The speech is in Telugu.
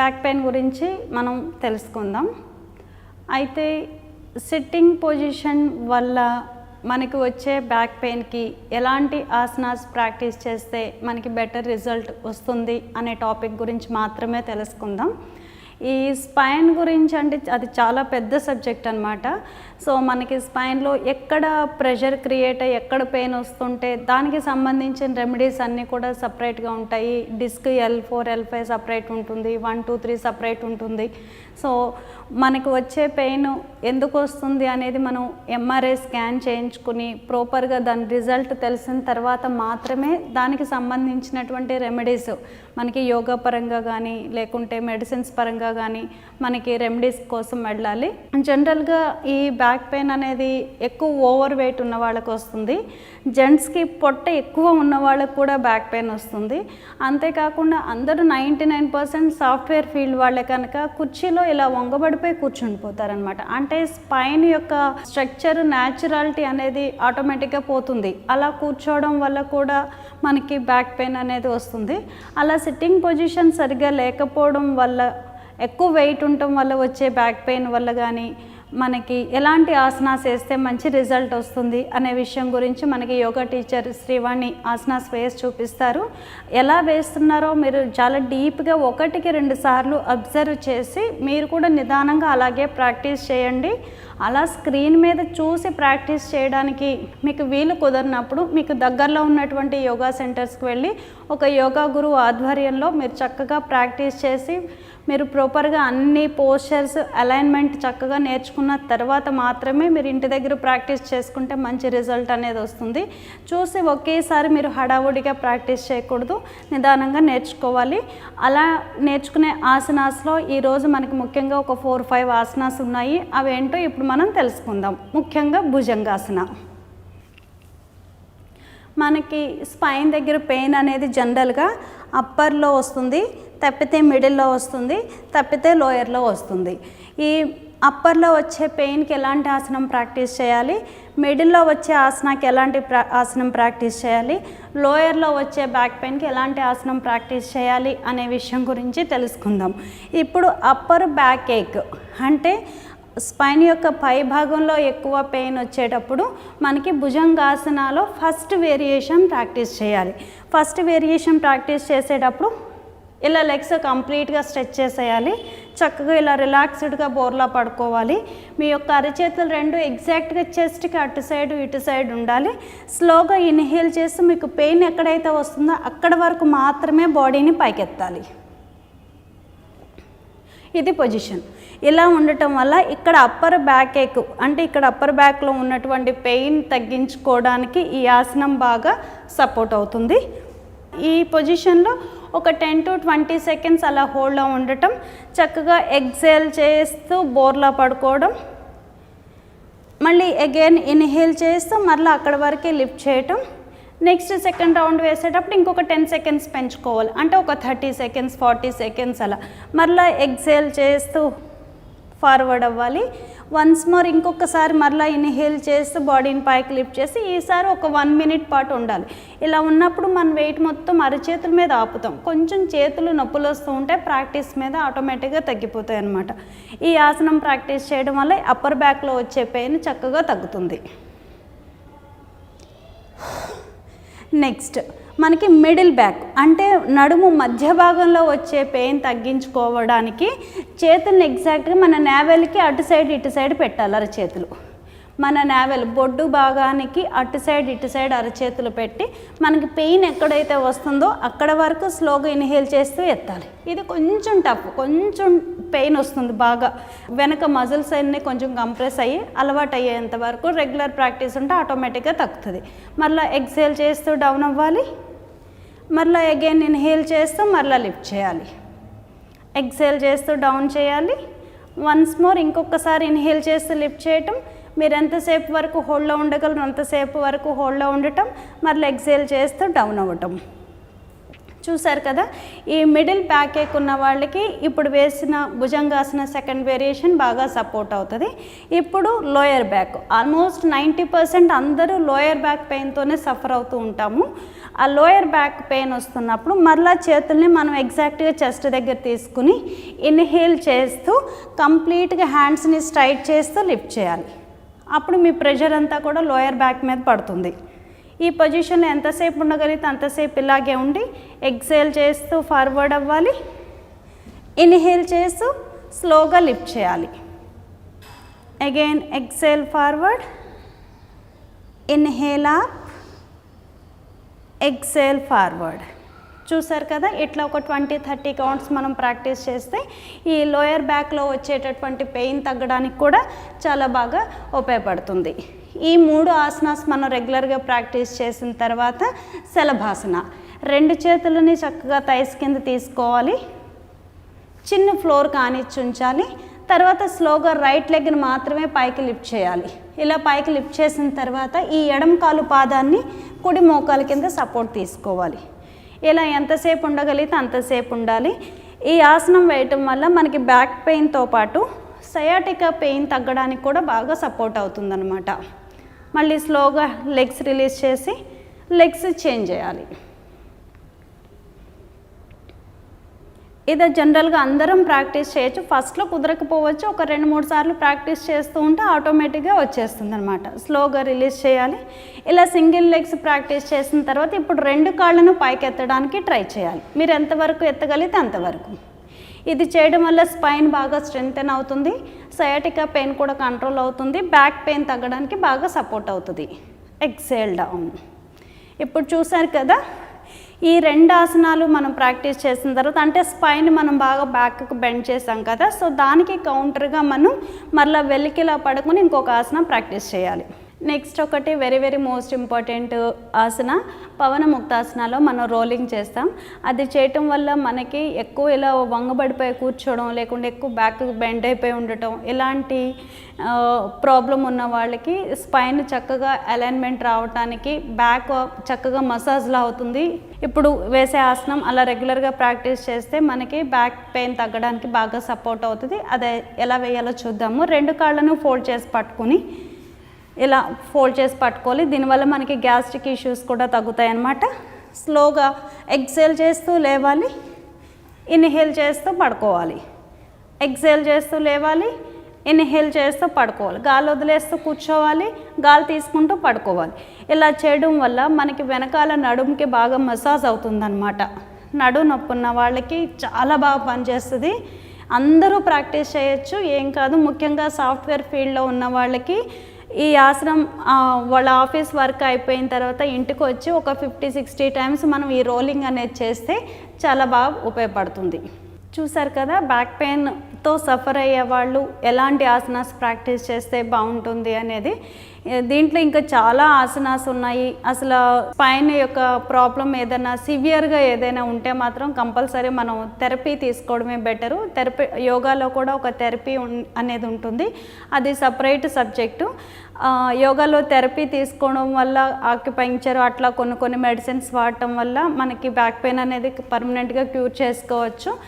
బ్యాక్ పెయిన్ గురించి మనం తెలుసుకుందాం. అయితే సిట్టింగ్ పొజిషన్ వల్ల మనకు వచ్చే బ్యాక్ పెయిన్కి ఎలాంటి ఆసనాస్ ప్రాక్టీస్ చేస్తే మనకి బెటర్ రిజల్ట్ వస్తుంది అనే టాపిక్ గురించి మాత్రమే తెలుసుకుందాం. ఈ స్పైన్ గురించి అంటే అది చాలా పెద్ద సబ్జెక్ట్ అనమాట సో మనకి స్పైన్లో ఎక్కడ ప్రెషర్ క్రియేట్ అయ్యి ఎక్కడ పెయిన్ వస్తుంటే దానికి సంబంధించిన రెమెడీస్ అన్నీ కూడా సపరేట్గా ఉంటాయి. Disc L four L five separate ఉంటుంది. వన్ టూ త్రీ సపరేట్ ఉంటుంది. సో మనకు వచ్చే పెయిన్ ఎందుకు వస్తుంది అనేది మనం ఎంఆర్ఐ స్కాన్ చేయించుకుని ప్రాపర్గా దాని రిజల్ట్ తెలిసిన తర్వాత మాత్రమే దానికి సంబంధించినటువంటి రెమెడీస్ మనకి యోగా పరంగా కానీ లేకుంటే మెడిసిన్స్ పరంగా కానీ మనకి రెమెడీస్ కోసం వెళ్ళాలి. జనరల్గా ఈ బ్యాక్ పెయిన్ అనేది ఎక్కువ ఓవర్ వెయిట్ ఉన్న వాళ్ళకి వస్తుంది. జెంట్స్కి పొట్ట ఎక్కువ ఉన్న వాళ్ళకి కూడా బ్యాక్ పెయిన్ వస్తుంది. అంతేకాకుండా అందరూ ninety nine percent software field వాళ్ళే కనుక కుర్చీలో ఇలా వంగబడిపోయి కూర్చుని పోతారనమాట అంటే స్పైన్ యొక్క స్ట్రక్చర్ న్యాచురాలిటీ అనేది ఆటోమేటిక్గా పోతుంది. అలా కూర్చోవడం వల్ల కూడా మనకి బ్యాక్ పెయిన్ అనేది వస్తుంది. అలా సిట్టింగ్ పొజిషన్ సరిగ్గా లేకపోవడం వల్ల ఎక్కువ వెయిట్ ఉండటం వల్ల వచ్చే బ్యాక్ పెయిన్ వల్ల కానీ మనకి ఎలాంటి ఆసనాస్ వేస్తే మంచి రిజల్ట్ వస్తుంది అనే విషయం గురించి మనకి యోగా టీచర్ శ్రీవాణి ఆసనాస్ వేసి చూపిస్తారు. ఎలా వేస్తున్నారో మీరు చాలా డీప్గా ఒకటికి రెండు సార్లు అబ్జర్వ్ చేసి మీరు కూడా నిదానంగా అలాగే ప్రాక్టీస్ చేయండి. అలా స్క్రీన్ మీద చూసి ప్రాక్టీస్ చేయడానికి మీకు వీలు కుదరినప్పుడు మీకు దగ్గరలో ఉన్నటువంటి యోగా సెంటర్స్కి వెళ్ళి ఒక యోగా గురువు ఆధ్వర్యంలో మీరు చక్కగా ప్రాక్టీస్ చేసి మీరు ప్రాపర్గా అన్ని పోస్చర్స్ అలైన్మెంట్ చక్కగా నేర్చుకున్న తర్వాత మాత్రమే మీరు ఇంటి దగ్గర ప్రాక్టీస్ చేసుకుంటే మంచి రిజల్ట్ అనేది వస్తుంది. చూసి ఒకేసారి మీరు హడావుడిగా ప్రాక్టీస్ చేయకూడదు నిదానంగా నేర్చుకోవాలి. అలా నేర్చుకునే ఆసనాస్లో ఈరోజు మనకి ముఖ్యంగా ఒక ఫోర్ ఫైవ్ ఆసనాస్ ఉన్నాయి. అవేంటో ఇప్పుడు ఇప్పుడు మనం తెలుసుకుందాం. ముఖ్యంగా భుజంగాసన. మనకి స్పైన్ దగ్గర పెయిన్ అనేది జనరల్గా అప్పర్లో వస్తుంది తప్పితే మిడిల్లో వస్తుంది తప్పితే లోయర్లో వస్తుంది. ఈ అప్పర్లో వచ్చే పెయిన్కి ఎలాంటి ఆసనం ప్రాక్టీస్ చేయాలి? మిడిల్లో వచ్చే ఆసనాకి ఎలాంటి ప్రా ఆసనం ప్రాక్టీస్ చేయాలి? లోయర్లో వచ్చే బ్యాక్ పెయిన్కి ఎలాంటి ఆసనం ప్రాక్టీస్ చేయాలి? అనే విషయం గురించి తెలుసుకుందాం. ఇప్పుడు అప్పర్ బ్యాక్ ఏక్ అంటే స్పైన్ యొక్క పై భాగంలో ఎక్కువ పెయిన్ వచ్చేటప్పుడు మనకి భుజంగాసనాలో ఫస్ట్ వేరియేషన్ ప్రాక్టీస్ చేయాలి. ఫస్ట్ వేరియేషన్ ప్రాక్టీస్ చేసేటప్పుడు ఇలా లెగ్స్ కంప్లీట్గా స్ట్రెచ్ చేసేయాలి. చక్కగా ఇలా రిలాక్స్డ్గా బోర్లా పడుకోవాలి. మీ యొక్క అరచేతులు రెండు ఎగ్జాక్ట్గా చెస్ట్కి అటు సైడ్ ఇటు సైడ్ ఉండాలి. స్లోగా ఇన్హేల్ చేస్తూ మీకు పెయిన్ ఎక్కడైతే వస్తుందో అక్కడ వరకు మాత్రమే బాడీని పైకెత్తాలి. ఇది పొజిషన్. ఇలా ఉండటం వల్ల ఇక్కడ అప్పర్ బ్యాక్ ఏక్ అంటే ఇక్కడ అప్పర్ బ్యాక్లో ఉన్నటువంటి పెయిన్ తగ్గించుకోవడానికి ఈ ఆసనం బాగా సపోర్ట్ అవుతుంది. ఈ పొజిషన్లో ఒక టెన్ టు ట్వంటీ సెకండ్స్ అలా హోల్డ్లో ఉండటం చక్కగా ఎగ్జేల్ చేస్తూ బోర్లా పడుకోవడం మళ్ళీ అగైన్ ఇన్హేల్ చేస్తూ మరలా అక్కడ వరకే లిఫ్ట్ చేయటం నెక్స్ట్ సెకండ్ రౌండ్ వేసేటప్పుడు ఇంకొక టెన్ సెకండ్స్ పెంచుకోవాలి. అంటే ఒక థర్టీ సెకండ్స్ ఫార్టీ సెకండ్స్ అలా. మరలా ఎగ్జేల్ చేస్తూ ఫార్వర్డ్ అవ్వాలి. వన్స్ మోర్ ఇంకొకసారి మరలా ఇన్హేల్ చేస్తూ బాడీని పైకి లిఫ్ట్ చేసి ఈసారి ఒక వన్ మినిట్ పాటు ఉండాలి. ఇలా ఉన్నప్పుడు మన వెయిట్ మొత్తం అరచేతుల మీద ఆపుతాం. కొంచెం చేతులు నొప్పులు వస్తూ ఉంటే ప్రాక్టీస్ మీద ఆటోమేటిక్గా తగ్గిపోతాయి అన్నమాట. ఈ ఆసనం ప్రాక్టీస్ చేయడం వల్ల అప్పర్ బ్యాక్లో వచ్చే పెయిన్ చక్కగా తగ్గుతుంది. నెక్స్ట్ మనకి మిడిల్ బ్యాక్ అంటే నడుము మధ్య భాగంలో వచ్చే పెయిన్ తగ్గించుకోవడానికి చేతుల్ని ఎగ్జాక్ట్గా మన నేవెల్కి అటు సైడ్ ఇటు సైడ్ పెట్టాలి అరచేతులు మన నావెల్ బొడ్డు భాగానికి అటు సైడ్ ఇటు సైడ్ అరచేతులు పెట్టి మనకి పెయిన్ ఎక్కడైతే వస్తుందో అక్కడ వరకు స్లోగా ఇన్హేల్ చేస్తూ ఎత్తాలి. ఇది కొంచెం టఫ్ కొంచెం పెయిన్ వస్తుంది బాగా. వెనక మజిల్స్ అన్నీ కొంచెం కంప్రెస్ అయ్యి అలవాటు అయ్యేంత వరకు రెగ్యులర్ ప్రాక్టీస్ ఉంటే ఆటోమేటిక్గా తగ్గుతుంది. మరలా ఎక్సేల్ చేస్తూ డౌన్ అవ్వాలి. మరలా అగైన్ ఇన్హేల్ చేస్తూ మరలా లిఫ్ట్ చేయాలి. ఎక్సేల్ చేస్తూ డౌన్ చేయాలి. వన్స్ మోర్ ఇంకొకసారి ఇన్హేల్ చేస్తూ లిఫ్ట్ చేయటం మీరు ఎంతసేపు వరకు హోల్డ్లో ఉండగలరు అంతసేపు వరకు హోల్డ్లో ఉండటం మరలా ఎక్సేల్ చేస్తూ డౌన్ అవ్వటం. చూసారు కదా ఈ మిడిల్ బ్యాక్ ఏక్ ఉన్న వాళ్ళకి ఇప్పుడు వేసిన భుజంగాసన సెకండ్ వేరియేషన్ బాగా సపోర్ట్ అవుతుంది. ఇప్పుడు lower back almost ninety percent అందరూ లోయర్ బ్యాక్ పెయిన్తోనే సఫర్ అవుతూ ఉంటాము. ఆ లోయర్ బ్యాక్ పెయిన్ వస్తున్నప్పుడు మరలా చేతుల్ని మనం ఎగ్జాక్ట్గా చెస్ట్ దగ్గర తీసుకుని ఇన్హేల్ చేస్తూ కంప్లీట్గా హ్యాండ్స్ని స్ట్రైట్ చేస్తూ లిఫ్ట్ చేయాలి. అప్పుడు మీ ప్రెషర్ అంతా కూడా లోయర్ బ్యాక్ మీద పడుతుంది. ఈ పొజిషన్లో ఎంతసేపు ఉండగలిగితే అంతసేపు ఇలాగే ఉండి ఎక్సేల్ చేస్తూ ఫార్వర్డ్ అవ్వాలి. ఇన్హేల్ చేస్తూ స్లోగా లిఫ్ట్ చేయాలి. Again exhale forward inhale up exhale forward చూసారు కదా ఇట్లా ఒక ట్వంటీ థర్టీ కౌంట్స్ మనం ప్రాక్టీస్ చేస్తే ఈ లోయర్ బ్యాక్లో వచ్చేటటువంటి పెయిన్ తగ్గడానికి కూడా చాలా బాగా ఉపయోగపడుతుంది. ఈ మూడు ఆసనాస్ మనం రెగ్యులర్గా ప్రాక్టీస్ చేసిన తర్వాత శలభాసన. రెండు చేతులని చక్కగా తైస్ కింద తీసుకోవాలి. చిన్న ఫ్లోర్ కానిచ్చి ఉంచాలి. తర్వాత స్లోగా రైట్ లెగ్ని మాత్రమే పైకి లిఫ్ట్ చేయాలి. ఇలా పైకి లిఫ్ట్ చేసిన తర్వాత ఈ ఎడమ కాలు పాదాన్ని కుడి మోకాల కింద సపోర్ట్ తీసుకోవాలి. ఇలా ఎంతసేపు ఉండగలిగితే అంతసేపు ఉండాలి. ఈ ఆసనం వేయటం వల్ల మనకి బ్యాక్ పెయిన్తో పాటు సయాటికా పెయిన్ తగ్గడానికి కూడా బాగా సపోర్ట్ అవుతుందన్నమాట. మళ్ళీ స్లోగా లెగ్స్ రిలీజ్ చేసి లెగ్స్ చేంజ్ చేయాలి. ఇది జనరల్గా అందరం ప్రాక్టీస్ చేయొచ్చు. ఫస్ట్లో కుదరకపోవచ్చు. ఒక రెండు మూడు సార్లు ప్రాక్టీస్ చేస్తూ ఉంటే ఆటోమేటిక్గా వచ్చేస్తుంది అనమాట స్లోగా రిలీజ్ చేయాలి. ఇలా సింగిల్ లెగ్స్ ప్రాక్టీస్ చేసిన తర్వాత ఇప్పుడు రెండు కాళ్ళను పైకి ఎత్తడానికి ట్రై చేయాలి. మీరు ఎంతవరకు ఎత్తగలిగితే అంతవరకు ఇది చేయడం వల్ల స్పైన్ బాగా స్ట్రెంగ్తెన్ అవుతుంది. సయాటికా పెయిన్ కూడా కంట్రోల్ అవుతుంది. బ్యాక్ పెయిన్ తగ్గడానికి బాగా సపోర్ట్ అవుతుంది. Exhale down. ఇప్పుడు చూసారు కదా ఈ రెండు ఆసనాలు మనం ప్రాక్టీస్ చేసిన తర్వాత అంటే స్పైన్ మనం బాగా బ్యాక్కి బెండ్ చేసాం కదా సో దానికి కౌంటర్గా మనం మరలా వెలికిలా పడుకొని ఇంకొక ఆసనం ప్రాక్టీస్ చేయాలి. నెక్స్ట్ ఒకటి very very most important asana పవన ముక్తాసనాలో మనం రోలింగ్ చేస్తాం. అది చేయటం వల్ల మనకి ఎక్కువ ఇలా వంగబడిపోయి కూర్చోవడం లేకుంటే ఎక్కువ బ్యాక్ బెండ్ అయిపోయి ఉండటం ఇలాంటి ప్రాబ్లం ఉన్న వాళ్ళకి స్పైన్ చక్కగా అలైన్మెంట్ రావడానికి బ్యాక్ చక్కగా మసాజ్లా అవుతుంది. ఇప్పుడు వేసే ఆసనం అలా రెగ్యులర్గా ప్రాక్టీస్ చేస్తే మనకి బ్యాక్ పెయిన్ తగ్గడానికి బాగా సపోర్ట్ అవుతుంది. అదే ఎలా వేయాలో చూద్దాము. రెండు కాళ్ళను ఫోల్డ్ చేసి పట్టుకుని ఇలా ఫోల్డ్ చేసి పట్టుకోవాలి. దీనివల్ల మనకి గ్యాస్ట్రిక్ ఇష్యూస్ కూడా తగ్గుతాయి అన్నమాట స్లోగా ఎగ్జేల్ చేస్తూ లేవాలి. ఇన్హేల్ చేస్తూ పడుకోవాలి. ఎగ్జేల్ చేస్తూ లేవాలి. ఇన్హేల్ చేస్తూ పడుకోవాలి. గాలి వదిలేస్తూ కూర్చోవాలి. గాలి తీసుకుంటూ పడుకోవాలి. ఇలా చేయడం వల్ల మనకి వెనకాల నడుముకి బాగా మసాజ్ అవుతుందన్నమాట. నడు నొప్పి ఉన్న వాళ్ళకి చాలా బాగా పనిచేస్తుంది. అందరూ ప్రాక్టీస్ చేయొచ్చు. ఏం కాదు. ముఖ్యంగా సాఫ్ట్వేర్ ఫీల్డ్లో ఉన్న వాళ్ళకి ఈ ఆసనం వాళ్ళ ఆఫీస్ వర్క్ అయిపోయిన తర్వాత ఇంటికి వచ్చి ఒక ఫిఫ్టీ సిక్స్టీ టైమ్స్ మనం ఈ రోలింగ్ అనేది చేస్తే చాలా బాగా ఉపయోగపడుతుంది. చూసారు కదా బ్యాక్ పెయిన్ తో సఫర్ అయ్యే వాళ్ళు ఎలాంటి ఆసనాస్ ప్రాక్టీస్ చేస్తే బాగుంటుంది అనేది దీంట్లో ఇంకా చాలా ఆసనాస్ ఉన్నాయి. అసలు పైన యొక్క ప్రాబ్లం ఏదైనా సివియర్గా ఏదైనా ఉంటే మాత్రం కంపల్సరీ మనం థెరపీ తీసుకోవడమే బెటరు. థెరపీ యోగాలో కూడా ఒక థెరపీ అనేది ఉంటుంది. అది సపరేట్ సబ్జెక్టు. యోగాలో థెరపీ తీసుకోవడం వల్ల ఆక్యుపంక్చర్ అట్లా కొన్ని కొన్ని మెడిసిన్స్ వాడటం వల్ల మనకి బ్యాక్ పెయిన్ అనేది పర్మనెంట్గా క్యూర్ చేసుకోవచ్చు.